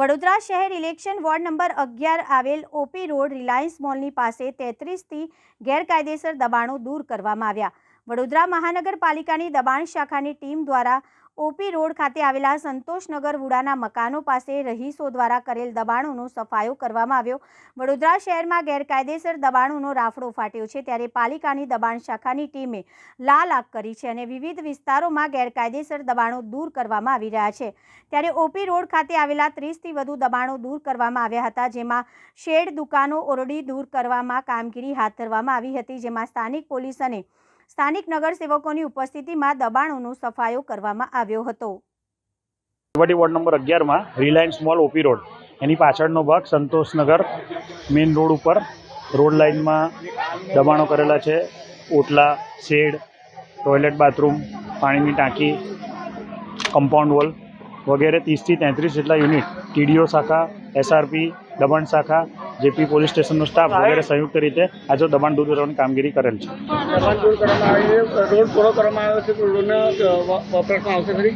વડોદરા શહેર election ward number અગિયાર આવેલ ઓપી રોડ રિલાયન્સ મોલની પાસે તેત્રીસથી ગેરકાયદેસર દબાણો દૂર કરવામાં આવ્યા. વડોદરા મહાનગરપાલિકાની દબાણ શાખાની ટીમ દ્વારા ઓપી રોડ ખાતે આવેલા સંતોષનગર વુડાના મકાનો પાસે રહીશો દ્વારા કરેલ દબાણોનો સફાયો કરવામાં આવ્યો. વડોદરા શહેરમાં ગેરકાયદેસર દબાણોનો રાફડો ફાટ્યો છે ત્યારે પાલિકાની દબાણ શાખાની ટીમે લાલ આગ કરી છે અને વિવિધ વિસ્તારોમાં ગેરકાયદેસર દબાણો દૂર કરવામાં આવી રહ્યા છે. ત્યારે ઓપી રોડ ખાતે આવેલા ત્રીસથી વધુ દબાણો દૂર કરવામાં આવ્યા હતા, જેમાં શેડ દુકાનો ઓરડી દૂર કરવામાં કામગીરી હાથ ધરવામાં આવી હતી, જેમાં સ્થાનિક પોલીસ અને સ્થાનિક નગરસેવકોની ઉપસ્થિતિમાં દબાણોનો સફાયો કરવામાં આવ્યો હતો. વડી વોર્ડ નંબર અગિયારમાં રિલાયન્સ મોલ ઓપી રોડ. એની પાછળનો ભાગ સંતોષનગર મેઇન રોડ ઉપર રોડ લાઇનમાં દબાણો કરેલા છે. ઓટલા, શેડ, ટોયલેટ બાથરૂમ, પાણીની ટાંકી, કમ્પાઉન્ડ વોલ વગેરે ત્રીસથી તેત્રીસ જેટલા યુનિટ, ટીડીઓ શાખા, એસઆરપી દબાણ શાખા જેપી પોલીસ સ્ટેશનનો સ્ટાફ વગેરે સંયુક્ત રીતે આજે દબાણ દૂર કરવાની કામગીરી કરેલ છે. દબાણ દૂર કરવામાં આવી રોડ પૂરો કરવામાં આવ્યો છે રોડના વપરાશમાં આવશે ખરી?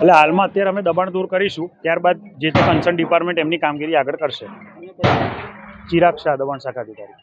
એટલે હાલમાં અત્યારે અમે દબાણ દૂર કરીશું ત્યારબાદ જે તે કન્સર્ન ડિપાર્ટમેન્ટ એમની કામગીરી આગળ કરશે. ચિરાગ શાહ દબાણ શાખા અધિકારી.